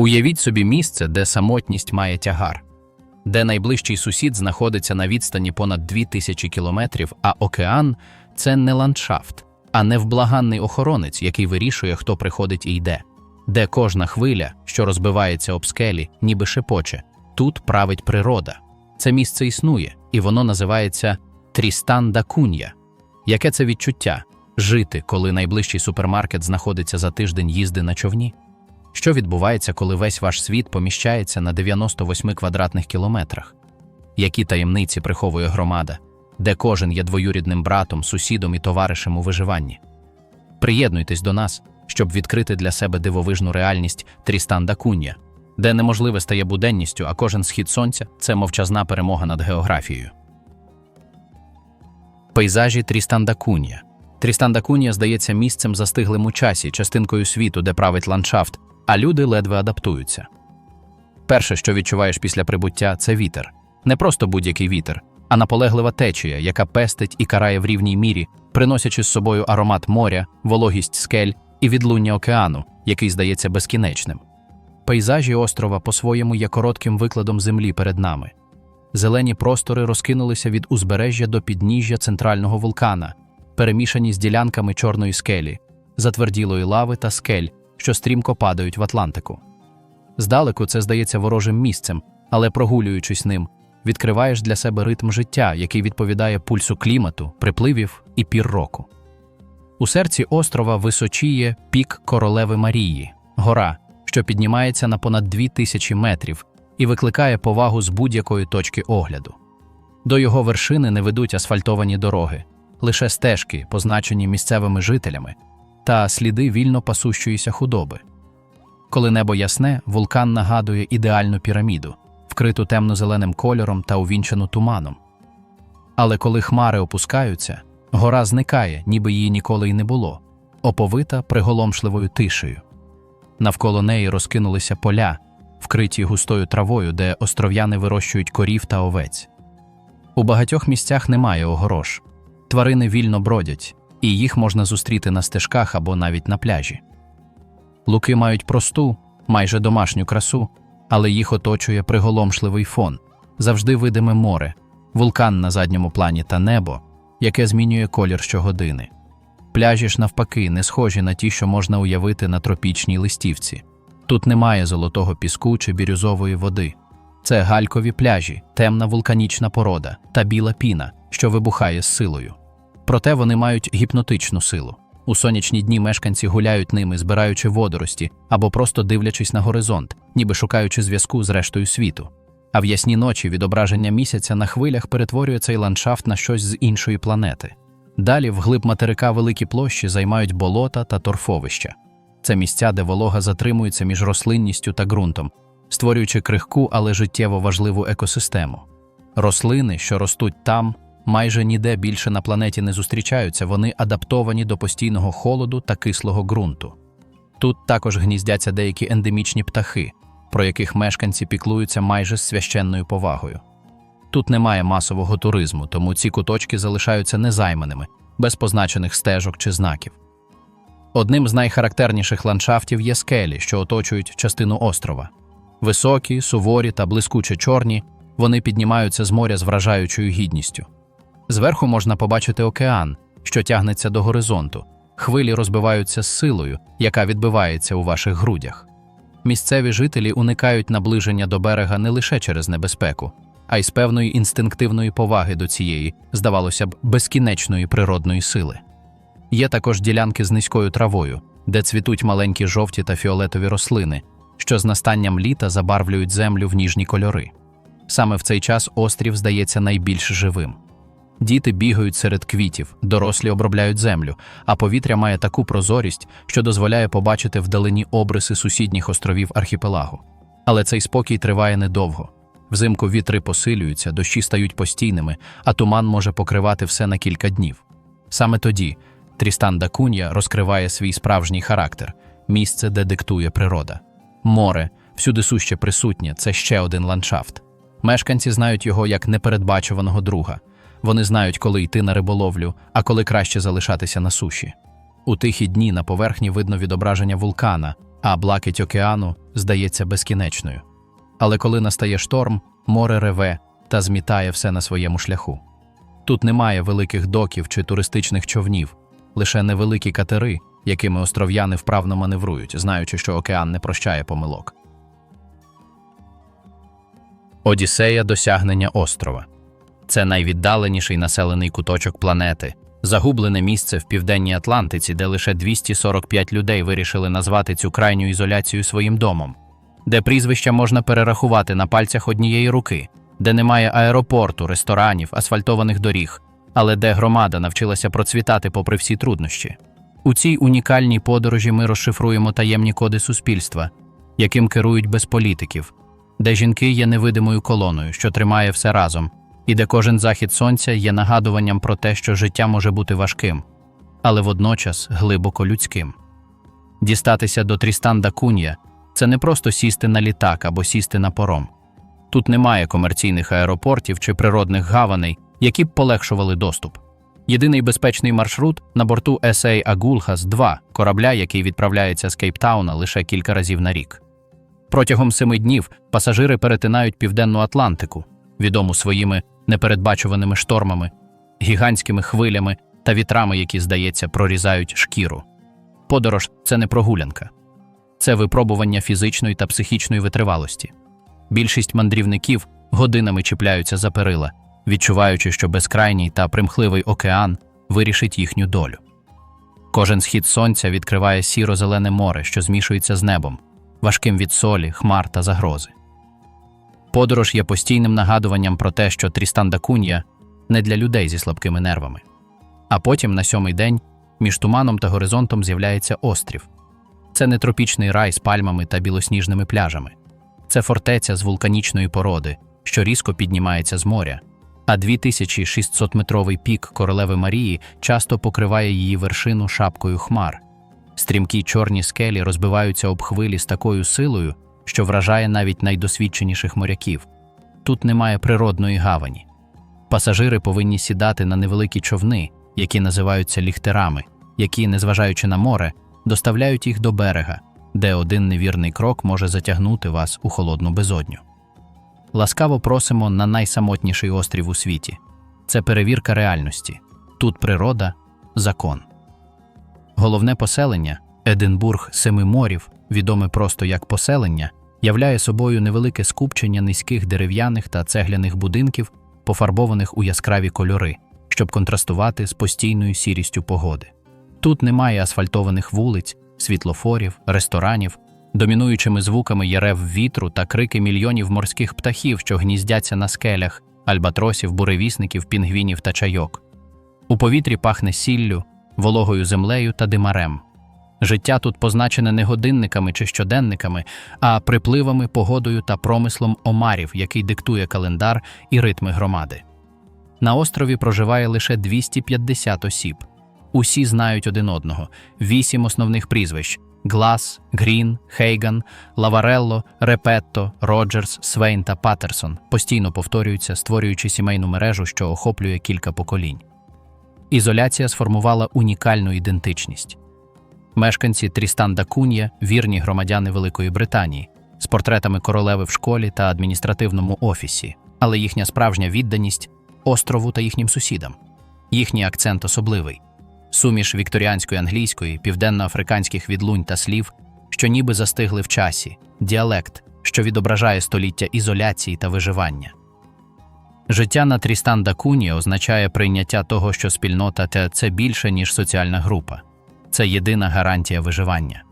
Уявіть собі місце, де самотність має тягар, де найближчий сусід знаходиться на відстані понад 2000 кілометрів, а океан це не ландшафт, а невблаганний охоронець, який вирішує, хто приходить і йде, де кожна хвиля, що розбивається об скелі, ніби шепоче, тут править природа. Це місце існує, і воно називається Трістан да Кунья. Яке це відчуття жити, коли найближчий супермаркет знаходиться за тиждень їзди на човні? Що відбувається, коли весь ваш світ поміщається на 98 квадратних кілометрах? Які таємниці приховує громада, де кожен є двоюрідним братом, сусідом і товаришем у виживанні? Приєднуйтесь до нас, щоб відкрити для себе дивовижну реальність Трістан да Кунья, де неможливе стає буденністю, а кожен схід сонця це мовчазна перемога над географією. Пейзажі Трістан да Кунья. Трістан Кунья здається місцем застиглим у часі, частинкою світу, де править ландшафт, а люди ледве адаптуються. Перше, що відчуваєш після прибуття, це вітер. Не просто будь-який вітер, а наполеглива течія, яка пестить і карає в рівній мірі, приносячи з собою аромат моря, вологість скель і відлуння океану, який здається безкінечним. Пейзажі острова по-своєму є коротким викладом землі перед нами. Зелені простори розкинулися від узбережжя до підніжжя центрального вулкана, перемішані з ділянками чорної скелі, затверділої лави та скель, що стрімко падають в Атлантику. Здалеку це здається ворожим місцем, але прогулюючись ним, відкриваєш для себе ритм життя, який відповідає пульсу клімату, припливів і пір року. У серці острова височіє пік Королеви Марії, гора, що піднімається на понад 2000 метрів і викликає повагу з будь-якої точки огляду. До його вершини не ведуть асфальтовані дороги, лише стежки, позначені місцевими жителями, та сліди вільно пасущоїся худоби. Коли небо ясне, вулкан нагадує ідеальну піраміду, вкриту темно-зеленим кольором та увінчену туманом. Але коли хмари опускаються, гора зникає, ніби її ніколи й не було, оповита приголомшливою тишею. Навколо неї розкинулися поля, вкриті густою травою, де остров'яни вирощують корів та овець. У багатьох місцях немає огорож, тварини вільно бродять, і їх можна зустріти на стежках або навіть на пляжі. Луки мають просту, майже домашню красу, але їх оточує приголомшливий фон, завжди видиме море, вулкан на задньому плані та небо, яке змінює колір щогодини. Пляжі ж, навпаки, не схожі на ті, що можна уявити на тропічній листівці. Тут немає золотого піску чи бірюзової води. Це галькові пляжі, темна вулканічна порода та біла піна, що вибухає з силою. Проте вони мають гіпнотичну силу. У сонячні дні мешканці гуляють ними, збираючи водорості або просто дивлячись на горизонт, ніби шукаючи зв'язку з рештою світу. А в ясні ночі відображення місяця на хвилях перетворює цей ландшафт на щось з іншої планети. Далі, вглиб материка великі площі займають болота та торфовища. Це місця, де волога затримується між рослинністю та ґрунтом, створюючи крихку, але життєво важливу екосистему. Рослини, що ростуть там, майже ніде більше на планеті не зустрічаються, вони адаптовані до постійного холоду та кислого ґрунту. Тут також гніздяться деякі ендемічні птахи, про яких мешканці піклуються майже з священною повагою. Тут немає масового туризму, тому ці куточки залишаються незайманими, без позначених стежок чи знаків. Одним з найхарактерніших ландшафтів є скелі, що оточують частину острова. Високі, суворі та блискуче чорні, вони піднімаються з моря з вражаючою гідністю. Зверху можна побачити океан, що тягнеться до горизонту. Хвилі розбиваються з силою, яка відбивається у ваших грудях. Місцеві жителі уникають наближення до берега не лише через небезпеку, а й з певної інстинктивної поваги до цієї, здавалося б, безкінечної природної сили. Є також ділянки з низькою травою, де цвітуть маленькі жовті та фіолетові рослини, що з настанням літа забарвлюють землю в ніжні кольори. Саме в цей час острів здається найбільш живим. Діти бігають серед квітів, дорослі обробляють землю, а повітря має таку прозорість, що дозволяє побачити вдалині обриси сусідніх островів архіпелагу. Але цей спокій триває недовго. Взимку вітри посилюються, дощі стають постійними, а туман може покривати все на кілька днів. Саме тоді Трістан да розкриває свій справжній характер місце, де диктує природа. Море, всюди суще присутнє, це ще один ландшафт. Мешканці знають його як непередбачуваного друга. Вони знають, коли йти на риболовлю, а коли краще залишатися на суші. У тихі дні на поверхні видно відображення вулкана, а блакить океану здається безкінечною. Але коли настає шторм, море реве та змітає все на своєму шляху. Тут немає великих доків чи туристичних човнів, лише невеликі катери, якими остров'яни вправно маневрують, знаючи, що океан не прощає помилок. Одіссея досягнення острова це найвіддаленіший населений куточок планети, загублене місце в південній Атлантиці, де лише 245 людей вирішили назвати цю крайню ізоляцію своїм домом, де прізвища можна перерахувати на пальцях однієї руки, де немає аеропорту, ресторанів, асфальтованих доріг, але де громада навчилася процвітати попри всі труднощі. У цій унікальній подорожі ми розшифруємо таємні коди суспільства, яким керують без політиків, де жінки є невидимою колоною, що тримає все разом, і де кожен захід сонця є нагадуванням про те, що життя може бути важким, але водночас глибоко людським. Дістатися до Трістан да Кунья – це не просто сісти на літак або сісти на пором. Тут немає комерційних аеропортів чи природних гаваней, які б полегшували доступ. Єдиний безпечний маршрут на борту SA Агулхас 2 корабля, який відправляється з Кейптауна лише кілька разів на рік. Протягом семи днів пасажири перетинають Південну Атлантику, відому своїми непередбачуваними штормами, гігантськими хвилями та вітрами, які, здається, прорізають шкіру. Подорож це не прогулянка, це випробування фізичної та психічної витривалості. Більшість мандрівників годинами чіпляються за перила, відчуваючи, що безкрайній та примхливий океан вирішить їхню долю. Кожен схід сонця відкриває сіро-зелене море, що змішується з небом, важким від солі, хмар та загрози. Подорож є постійним нагадуванням про те, що Трістан да не для людей зі слабкими нервами. А потім, на сьомий день, між туманом та горизонтом з'являється острів. Це не тропічний рай з пальмами та білосніжними пляжами. Це фортеця з вулканічної породи, що різко піднімається з моря, а 2600-метровий пік королеви Марії часто покриває її вершину шапкою хмар. Стрімкі чорні скелі розбиваються об хвилі з такою силою, що вражає навіть найдосвідченіших моряків. Тут немає природної гавані. Пасажири повинні сідати на невеликі човни, які називаються ліхтерами, які, незважаючи на море, доставляють їх до берега, де один невірний крок може затягнути вас у холодну безодню. Ласкаво просимо на найсамотніший острів у світі. Це перевірка реальності. Тут природа, закон. Головне поселення Единбург Семи морів, відоме просто як поселення, являє собою невелике скупчення низьких дерев'яних та цегляних будинків, пофарбованих у яскраві кольори, щоб контрастувати з постійною сірістю погоди. Тут немає асфальтованих вулиць, світлофорів, ресторанів, домінуючими звуками є рев вітру та крики мільйонів морських птахів, що гніздяться на скелях, альбатросів, буревісників, пінгвінів та чайок. У повітрі пахне сіллю, вологою землею та димарем. Життя тут позначене не годинниками чи щоденниками, а припливами, погодою та промислом омарів, який диктує календар і ритми громади. На острові проживає лише 250 осіб. Усі знають один одного, вісім основних прізвищ: Глас, Грін, Хейган, Лаварелло, Репетто, Роджерс, Свейн та Паттерсон постійно повторюються, створюючи сімейну мережу, що охоплює кілька поколінь. Ізоляція сформувала унікальну ідентичність. Мешканці Трістан да – вірні громадяни Великої Британії з портретами королеви в школі та адміністративному офісі, але їхня справжня відданість острову та їхнім сусідам. Їхній акцент особливий суміш вікторіанської англійської, південноафриканських відлунь та слів, що ніби застигли в часі, діалект, що відображає століття ізоляції та виживання. Життя на Трістан да Куні означає прийняття того, що спільнота це більше, ніж соціальна група, це єдина гарантія виживання.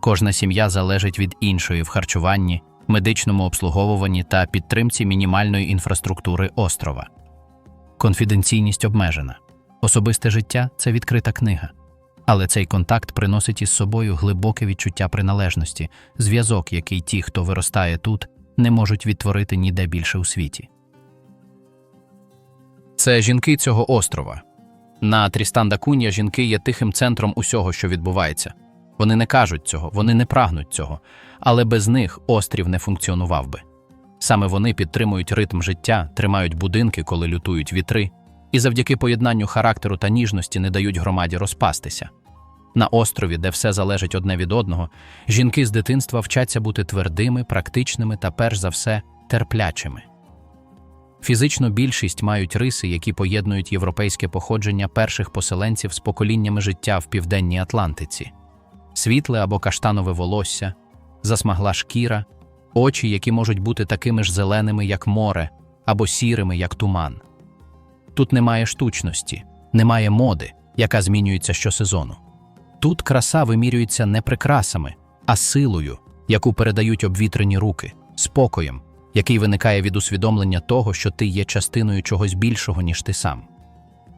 Кожна сім'я залежить від іншої в харчуванні, медичному обслуговуванні та підтримці мінімальної інфраструктури острова. Конфіденційність обмежена. Особисте життя це відкрита книга. Але цей контакт приносить із собою глибоке відчуття приналежності, зв'язок, який ті, хто виростає тут, не можуть відтворити ніде більше у світі. Це жінки цього острова. На Трістан да Кунья жінки є тихим центром усього, що відбувається. Вони не кажуть цього, вони не прагнуть цього, але без них острів не функціонував би. Саме вони підтримують ритм життя, тримають будинки, коли лютують вітри, і завдяки поєднанню характеру та ніжності не дають громаді розпастися. На острові, де все залежить одне від одного, жінки з дитинства вчаться бути твердими, практичними та, перш за все, терплячими. Фізичну більшість мають риси, які поєднують європейське походження перших поселенців з поколіннями життя в південній Атлантиці, світле або каштанове волосся, засмагла шкіра, очі, які можуть бути такими ж зеленими, як море, або сірими, як туман. Тут немає штучності, немає моди, яка змінюється щосезону. Тут краса вимірюється не прикрасами, а силою, яку передають обвітрені руки, спокоєм, який виникає від усвідомлення того, що ти є частиною чогось більшого, ніж ти сам.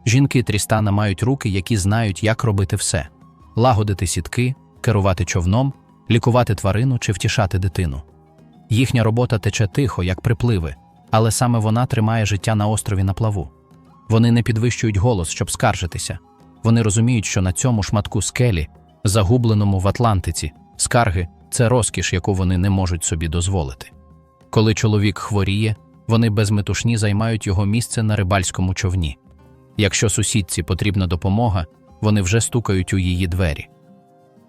Жінки Трістана мають руки, які знають, як робити все: лагодити сітки, керувати човном, лікувати тварину чи втішати дитину. Їхня робота тече тихо, як припливи, але саме вона тримає життя на острові на плаву. Вони не підвищують голос, щоб скаржитися. Вони розуміють, що на цьому шматку скелі, загубленому в Атлантиці, скарги це розкіш, яку вони не можуть собі дозволити. Коли чоловік хворіє, вони безметушні займають його місце на рибальському човні. Якщо сусідці потрібна допомога, вони вже стукають у її двері.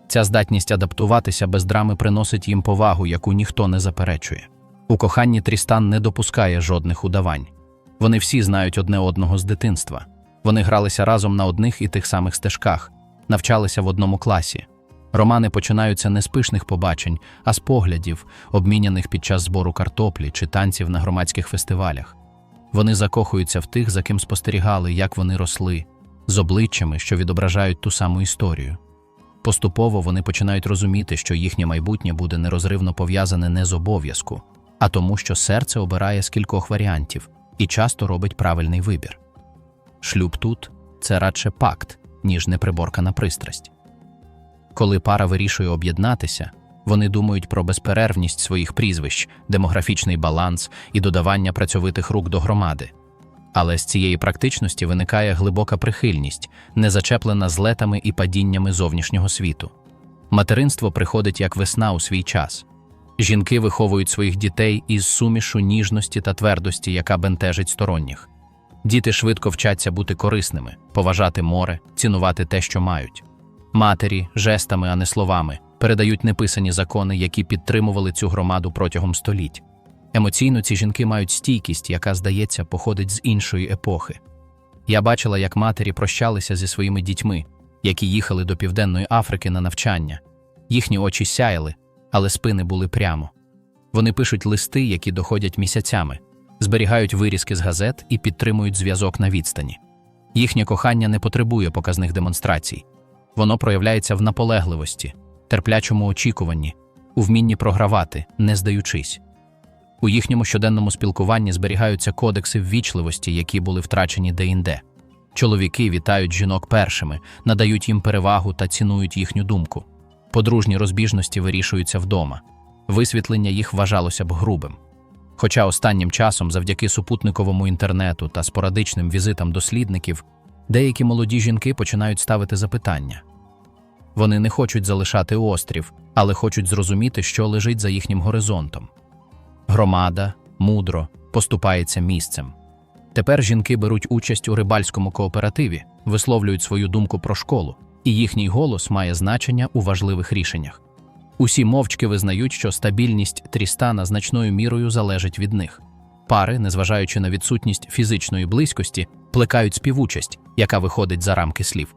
Ця здатність адаптуватися без драми приносить їм повагу, яку ніхто не заперечує. У коханні Трістан не допускає жодних удавань. Вони всі знають одне одного з дитинства. Вони гралися разом на одних і тих самих стежках, навчалися в одному класі. Романи починаються не з пишних побачень, а з поглядів, обміняних під час збору картоплі чи танців на громадських фестивалях. Вони закохуються в тих, за ким спостерігали, як вони росли, з обличчями, що відображають ту саму історію. Поступово вони починають розуміти, що їхнє майбутнє буде нерозривно пов'язане не з обов'язку, а тому, що серце обирає з кількох варіантів і часто робить правильний вибір. Шлюб тут це радше пакт, ніж неприборкана пристрасть. Коли пара вирішує об'єднатися, вони думають про безперервність своїх прізвищ, демографічний баланс і додавання працьовитих рук до громади. Але з цієї практичності виникає глибока прихильність, не зачеплена злетами і падіннями зовнішнього світу. Материнство приходить як весна у свій час. Жінки виховують своїх дітей із сумішу ніжності та твердості, яка бентежить сторонніх. Діти швидко вчаться бути корисними, поважати море, цінувати те, що мають. Матері, жестами, а не словами, передають неписані закони, які підтримували цю громаду протягом століть. Емоційно ці жінки мають стійкість, яка, здається, походить з іншої епохи. Я бачила, як матері прощалися зі своїми дітьми, які їхали до Південної Африки на навчання. Їхні очі сяяли, але спини були прямо. Вони пишуть листи, які доходять місяцями, зберігають вирізки з газет і підтримують зв'язок на відстані. Їхнє кохання не потребує показних демонстрацій. Воно проявляється в наполегливості, терплячому очікуванні, у вмінні програвати, не здаючись. У їхньому щоденному спілкуванні зберігаються кодекси ввічливості, які були втрачені деінде. Чоловіки вітають жінок першими, надають їм перевагу та цінують їхню думку. Подружні розбіжності вирішуються вдома. Висвітлення їх вважалося б грубим. Хоча останнім часом, завдяки супутниковому інтернету та спорадичним візитам дослідників, деякі молоді жінки починають ставити запитання. Вони не хочуть залишати острів, але хочуть зрозуміти, що лежить за їхнім горизонтом. Громада мудро поступається місцем. Тепер жінки беруть участь у рибальському кооперативі, висловлюють свою думку про школу, і їхній голос має значення у важливих рішеннях. Усі мовчки визнають, що стабільність Трістана значною мірою залежить від них. Пари, незважаючи на відсутність фізичної близькості, плекають співучасть, яка виходить за рамки слів.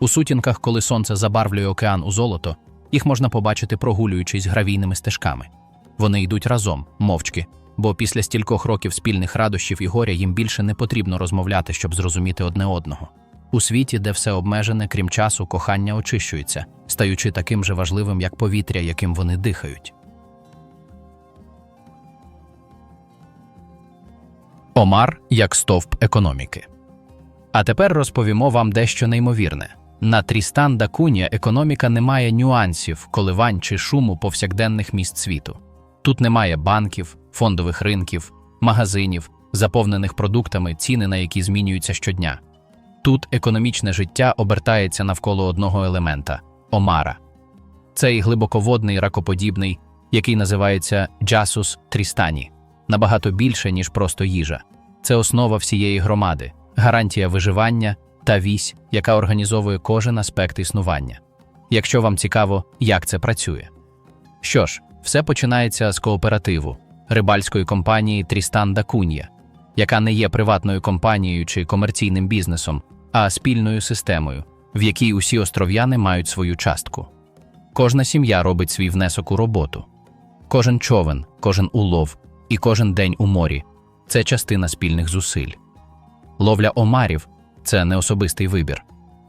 У сутінках, коли сонце забарвлює океан у золото, їх можна побачити, прогулюючись гравійними стежками. Вони йдуть разом, мовчки, бо після стількох років спільних радощів і горя їм більше не потрібно розмовляти, щоб зрозуміти одне одного. У світі, де все обмежене, крім часу, кохання очищується, стаючи таким же важливим, як повітря, яким вони дихають. Омар як стовп економіки. А тепер розповімо вам дещо неймовірне. На Трістан да Кунія економіка не має нюансів, коливань чи шуму повсякденних міст світу. Тут немає банків, фондових ринків, магазинів, заповнених продуктами, ціни на які змінюються щодня. Тут економічне життя обертається навколо одного елемента омара. Цей глибоководний ракоподібний, який називається Джасус Трістані, набагато більше, ніж просто їжа. Це основа всієї громади, гарантія виживання та вісь, яка організовує кожен аспект існування. якщо вам цікаво, як це працює. Що ж, все починається з кооперативу рибальської компанії Трістан да Кунья, яка не є приватною компанією чи комерційним бізнесом, а спільною системою, в якій усі остров'яни мають свою частку. Кожна сім'я робить свій внесок у роботу. Кожен човен, кожен улов і кожен день у морі це частина спільних зусиль. Ловля омарів це не особистий вибір,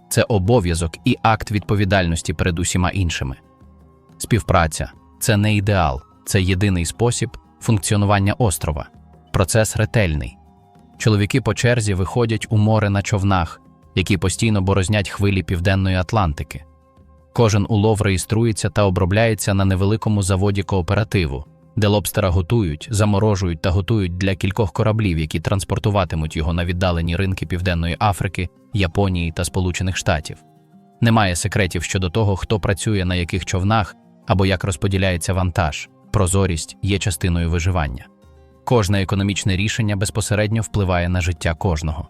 це обов'язок і акт відповідальності перед усіма іншими. Співпраця це не ідеал, це єдиний спосіб функціонування острова, процес ретельний. Чоловіки по черзі виходять у море на човнах, які постійно борознять хвилі Південної Атлантики. Кожен улов реєструється та обробляється на невеликому заводі кооперативу, де лобстера готують, заморожують та готують для кількох кораблів, які транспортуватимуть його на віддалені ринки Південної Африки, Японії та Сполучених Штатів. Немає секретів щодо того, хто працює на яких човнах або як розподіляється вантаж. Прозорість є частиною виживання. Кожне економічне рішення безпосередньо впливає на життя кожного.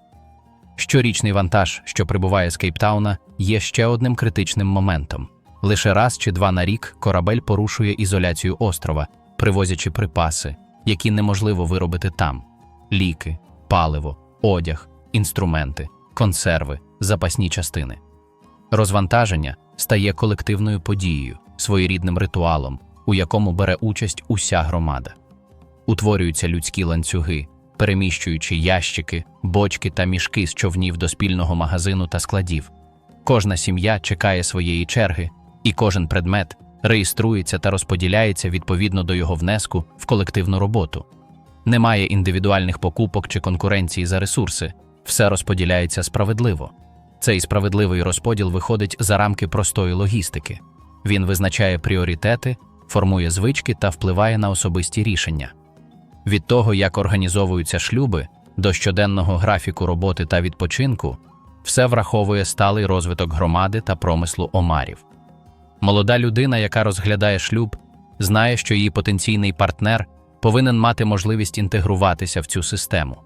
Щорічний вантаж, що прибуває з Кейптауна, є ще одним критичним моментом. Лише раз чи два на рік корабель порушує ізоляцію острова, привозячи припаси, які неможливо виробити там: ліки, паливо, одяг, інструменти, консерви, запасні частини. Розвантаження стає колективною подією, своєрідним ритуалом, у якому бере участь уся громада. Утворюються людські ланцюги, переміщуючи ящики, бочки та мішки з човнів до спільного магазину та складів. Кожна сім'я чекає своєї черги, і кожен предмет реєструється та розподіляється відповідно до його внеску в колективну роботу. Немає індивідуальних покупок чи конкуренції за ресурси, все розподіляється справедливо. Цей справедливий розподіл виходить за рамки простої логістики. Він визначає пріоритети, формує звички та впливає на особисті рішення. Від того, як організовуються шлюби, до щоденного графіку роботи та відпочинку, все враховує сталий розвиток громади та промислу омарів. Молода людина, яка розглядає шлюб, знає, що її потенційний партнер повинен мати можливість інтегруватися в цю систему.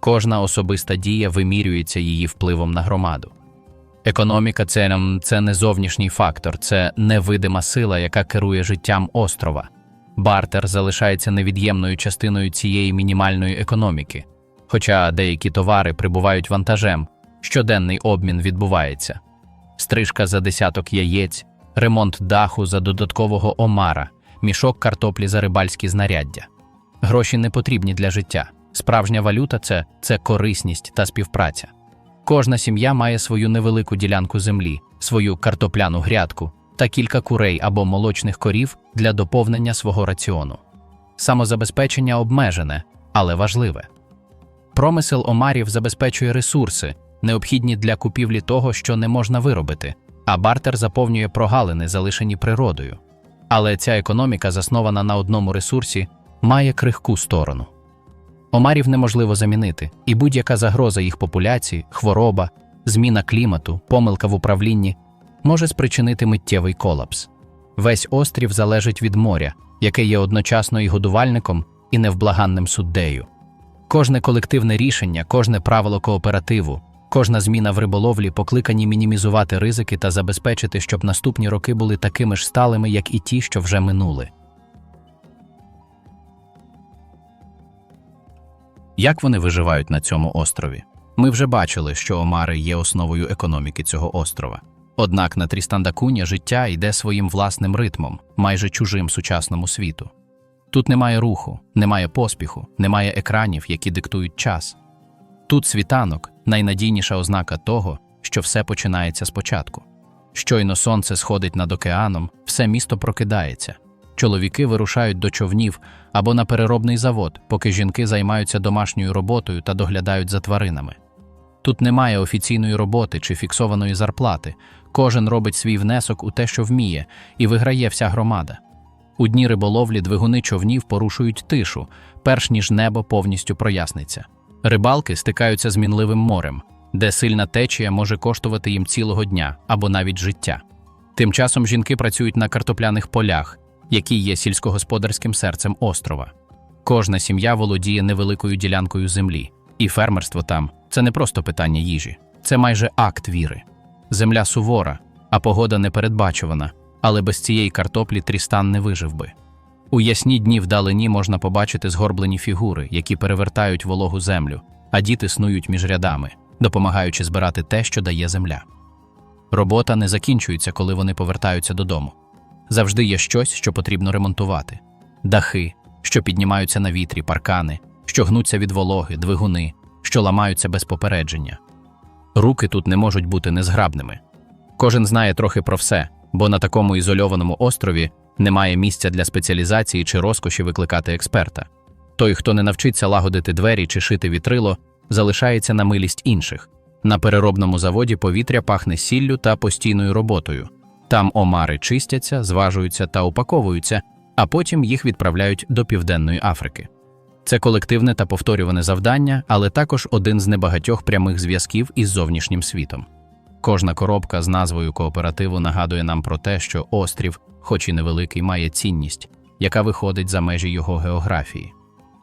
Кожна особиста дія вимірюється її впливом на громаду. Економіка це, це не зовнішній фактор, це невидима сила, яка керує життям острова. Бартер залишається невід'ємною частиною цієї мінімальної економіки. Хоча деякі товари прибувають вантажем, щоденний обмін відбувається. Стрижка за десяток яєць, ремонт даху за додаткового омара, мішок картоплі за рибальські знаряддя. Гроші не потрібні для життя. Справжня валюта це, це корисність та співпраця. Кожна сім'я має свою невелику ділянку землі, свою картопляну грядку та кілька курей або молочних корів для доповнення свого раціону. Самозабезпечення обмежене, але важливе. Промисел омарів забезпечує ресурси, необхідні для купівлі того, що не можна виробити, а бартер заповнює прогалини, залишені природою. Але ця економіка, заснована на одному ресурсі, має крихку сторону. Омарів неможливо замінити, і будь-яка загроза їх популяції, хвороба, зміна клімату, помилка в управлінні може спричинити миттєвий колапс. Весь острів залежить від моря, яке є одночасно і годувальником, і невблаганним суддею. Кожне колективне рішення, кожне правило кооперативу, кожна зміна в риболовлі покликані мінімізувати ризики та забезпечити, щоб наступні роки були такими ж сталими, як і ті, що вже минули. Як вони виживають на цьому острові? Ми вже бачили, що омари є основою економіки цього острова. Однак на Трістандакуня життя йде своїм власним ритмом, майже чужим сучасному світу. Тут немає руху, немає поспіху, немає екранів, які диктують час. Тут світанок найнадійніша ознака того, що все починається спочатку. Щойно сонце сходить над океаном, все місто прокидається. Чоловіки вирушають до човнів або на переробний завод, поки жінки займаються домашньою роботою та доглядають за тваринами. Тут немає офіційної роботи чи фіксованої зарплати, кожен робить свій внесок у те, що вміє, і виграє вся громада. У дні риболовлі двигуни човнів порушують тишу, перш ніж небо повністю проясниться. Рибалки стикаються з мінливим морем, де сильна течія може коштувати їм цілого дня або навіть життя. Тим часом жінки працюють на картопляних полях, які є сільськогосподарським серцем острова. Кожна сім'я володіє невеликою ділянкою землі, і фермерство там це не просто питання їжі, це майже акт віри. Земля сувора, а погода непередбачувана, але без цієї картоплі Трістан не вижив би. У ясні дні вдалині можна побачити згорблені фігури, які перевертають вологу землю, а діти снують між рядами, допомагаючи збирати те, що дає земля. Робота не закінчується, коли вони повертаються додому. Завжди є щось, що потрібно ремонтувати: дахи, що піднімаються на вітрі, паркани, що гнуться від вологи, двигуни, що ламаються без попередження. Руки тут не можуть бути незграбними. Кожен знає трохи про все, бо на такому ізольованому острові немає місця для спеціалізації чи розкоші викликати експерта. Той, хто не навчиться лагодити двері чи шити вітрило, залишається на милість інших. На переробному заводі повітря пахне сіллю та постійною роботою. Там омари чистяться, зважуються та упаковуються, а потім їх відправляють до Південної Африки. Це колективне та повторюване завдання, але також один з небагатьох прямих зв'язків із зовнішнім світом. Кожна коробка з назвою кооперативу нагадує нам про те, що острів, хоч і невеликий, має цінність, яка виходить за межі його географії.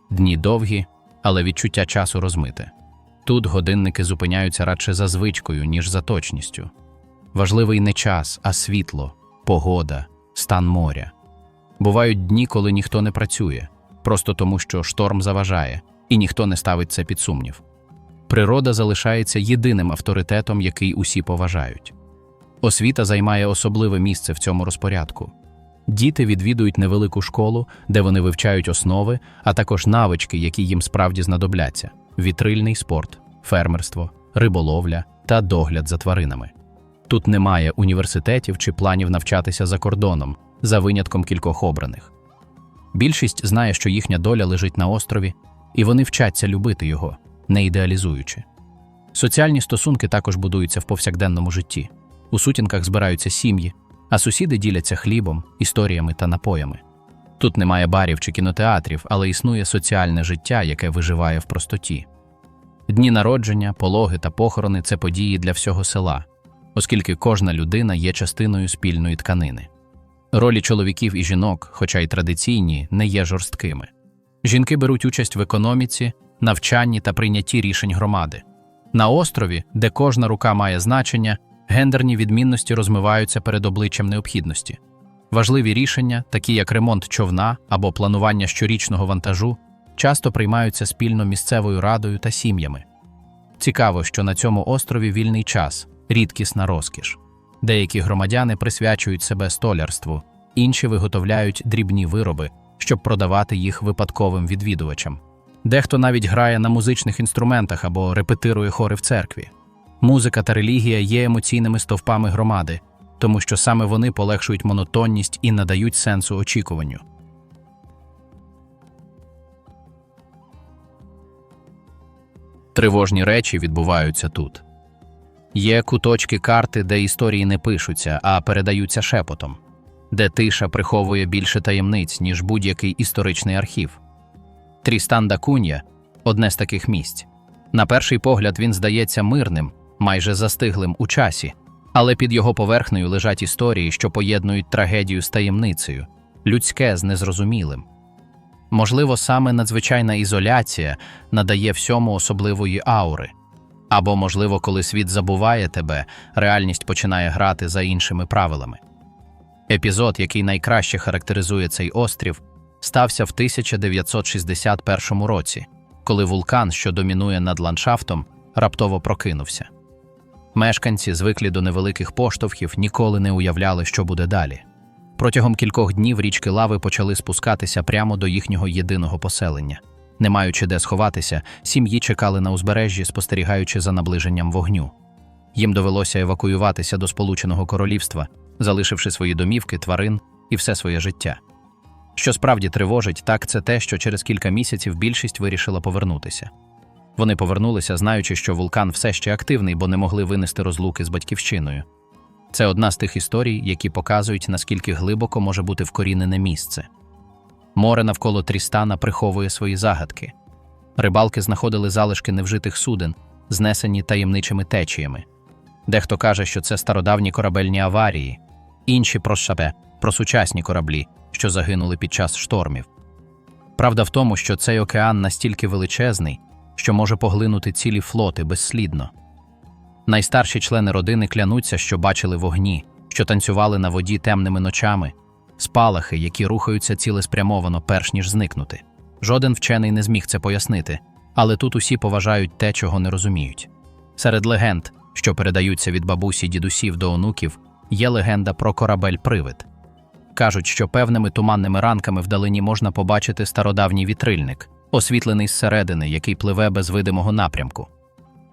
Дні довгі, але відчуття часу розмите. Тут годинники зупиняються радше за звичкою, ніж за точністю. Важливий не час, а світло, погода, стан моря. Бувають дні, коли ніхто не працює, просто тому що шторм заважає, і ніхто не ставить це під сумнів. Природа залишається єдиним авторитетом, який усі поважають. Освіта займає особливе місце в цьому розпорядку. Діти відвідують невелику школу, де вони вивчають основи, а також навички, які їм справді знадобляться: вітрильний спорт, фермерство, риболовля та догляд за тваринами. Тут немає університетів чи планів навчатися за кордоном, за винятком кількох обраних. Більшість знає, що їхня доля лежить на острові, і вони вчаться любити його, не ідеалізуючи. Соціальні стосунки також будуються в повсякденному житті. У сутінках збираються сім'ї, а сусіди діляться хлібом, історіями та напоями. Тут немає барів чи кінотеатрів, але існує соціальне життя, яке виживає в простоті. Дні народження, пологи та похорони це події для всього села, оскільки кожна людина є частиною спільної тканини. Ролі чоловіків і жінок, хоча й традиційні, не є жорсткими. Жінки беруть участь в економіці, навчанні та прийнятті рішень громади. На острові, де кожна рука має значення, гендерні відмінності розмиваються перед обличчям необхідності. Важливі рішення, такі як ремонт човна або планування щорічного вантажу, часто приймаються спільно місцевою радою та сім'ями. Цікаво, що на цьому острові вільний час, рідкісна розкіш. Деякі громадяни присвячують себе столярству, інші виготовляють дрібні вироби, щоб продавати їх випадковим відвідувачам. Дехто навіть грає на музичних інструментах або репетирує хори в церкві. Музика та релігія є емоційними стовпами громади, тому що саме вони полегшують монотонність і надають сенсу очікуванню. Тривожні речі відбуваються тут. Є куточки карти, де історії не пишуться, а передаються шепотом, де тиша приховує більше таємниць, ніж будь-який історичний архів. Трістан да Кунья – одне з таких місць. На перший погляд він здається мирним, майже застиглим у часі, але під його поверхнею лежать історії, що поєднують трагедію з таємницею, людське з незрозумілим. Можливо, саме надзвичайна ізоляція надає всьому особливої аури. Або, можливо, коли світ забуває тебе, реальність починає грати за іншими правилами. Епізод, який найкраще характеризує цей острів, стався в 1961 році, коли вулкан, що домінує над ландшафтом, раптово прокинувся. Мешканці, звиклі до невеликих поштовхів, ніколи не уявляли, що буде далі. Протягом кількох днів річки лави почали спускатися прямо до їхнього єдиного поселення. Не маючи де сховатися, сім'ї чекали на узбережжі, спостерігаючи за наближенням вогню. Їм довелося евакуюватися до Сполученого Королівства, залишивши свої домівки, тварин і все своє життя. Що справді тривожить, так це те, що через кілька місяців більшість вирішила повернутися. Вони повернулися, знаючи, що вулкан все ще активний, бо не могли винести розлуки з батьківщиною. Це одна з тих історій, які показують, наскільки глибоко може бути вкорінене місце. Море навколо Трістана приховує свої загадки. Рибалки знаходили залишки невжитих суден, знесені таємничими течіями. Дехто каже, що це стародавні корабельні аварії, інші про шабе, про сучасні кораблі, що загинули під час штормів. Правда в тому, що цей океан настільки величезний, що може поглинути цілі флоти безслідно. Найстарші члени родини клянуться, що бачили вогні, що танцювали на воді темними ночами, спалахи, які рухаються цілеспрямовано, перш ніж зникнути. Жоден вчений не зміг це пояснити, але тут усі поважають те, чого не розуміють. Серед легенд, що передаються від бабусі дідусів до онуків, є легенда про корабель-привид. Кажуть, що певними туманними ранками вдалині можна побачити стародавній вітрильник, освітлений зсередини, який пливе без видимого напрямку.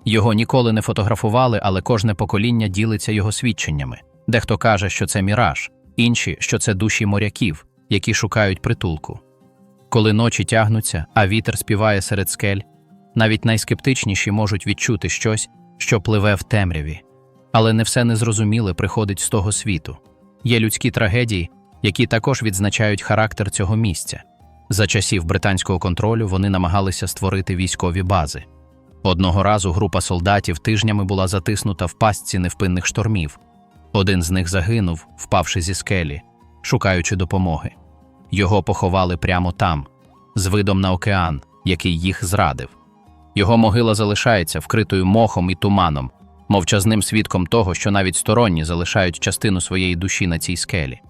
Його ніколи не фотографували, але кожне покоління ділиться його свідченнями. Дехто каже, що це міраж, інші, що це душі моряків, які шукають притулку. Коли ночі тягнуться, а вітер співає серед скель, навіть найскептичніші можуть відчути щось, що пливе в темряві. Але не все незрозуміле приходить з того світу. Є людські трагедії, які також відзначають характер цього місця. За часів британського контролю вони намагалися створити військові бази. Одного разу група солдатів тижнями була затиснута в пастці невпинних штормів. Один з них загинув, впавши зі скелі, шукаючи допомоги. Його поховали прямо там, з видом на океан, який їх зрадив. Його могила залишається вкритою мохом і туманом, мовчазним свідком того, що навіть сторонні залишають частину своєї душі на цій скелі.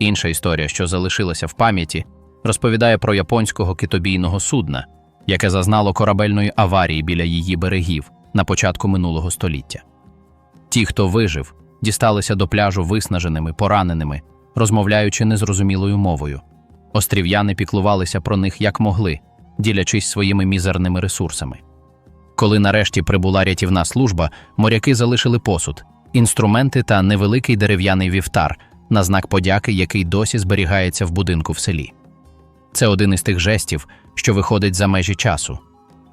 Інша історія, що залишилася в пам'яті, розповідає про японського китобійного судна, яке зазнало корабельної аварії біля її берегів на початку минулого століття. Ті, хто вижив, дісталися до пляжу виснаженими, пораненими, розмовляючи незрозумілою мовою. Острів'яни піклувалися про них як могли, ділячись своїми мізерними ресурсами. Коли нарешті прибула рятівна служба, моряки залишили посуд, інструменти та невеликий дерев'яний вівтар на знак подяки, який досі зберігається в будинку в селі. Це один із тих жестів, що виходить за межі часу,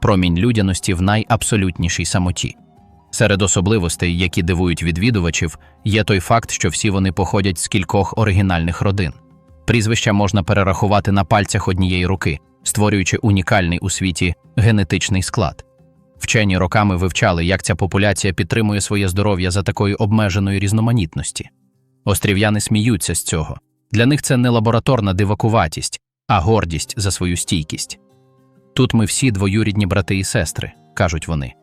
промінь людяності в найабсолютнішій самоті. Серед особливостей, які дивують відвідувачів, є той факт, що всі вони походять з кількох оригінальних родин. Прізвища можна перерахувати на пальцях однієї руки, створюючи унікальний у світі генетичний склад. Вчені роками вивчали, як ця популяція підтримує своє здоров'я за такої обмеженої різноманітності. Острів'яни сміються з цього. Для них це не лабораторна дивакуватість, а гордість за свою стійкість. Тут ми всі двоюрідні брати і сестри, кажуть вони,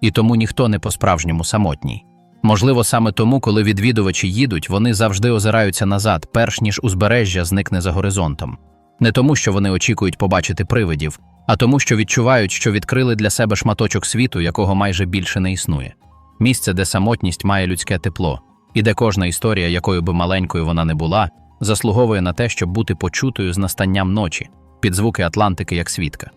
і тому ніхто не по-справжньому самотній. Можливо, саме тому, коли відвідувачі їдуть, вони завжди озираються назад, перш ніж узбережжя зникне за горизонтом. Не тому, що вони очікують побачити привидів, а тому, що відчувають, що відкрили для себе шматочок світу, якого майже більше не існує. Місце, де самотність має людське тепло, і де кожна історія, якою би маленькою вона не була, заслуговує на те, щоб бути почутою з настанням ночі, під звуки Атлантики як свідка.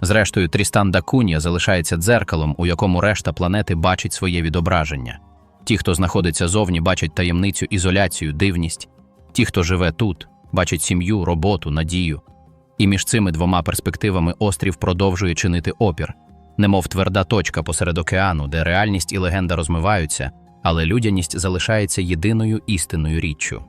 Зрештою, Трістан Дакуня залишається дзеркалом, у якому решта планети бачить своє відображення. Ті, хто знаходиться зовні, бачать таємницю, ізоляцію, дивність, ті, хто живе тут, бачать сім'ю, роботу, надію. І між цими двома перспективами острів продовжує чинити опір, немов тверда точка посеред океану, де реальність і легенда розмиваються, але людяність залишається єдиною істинною річчю.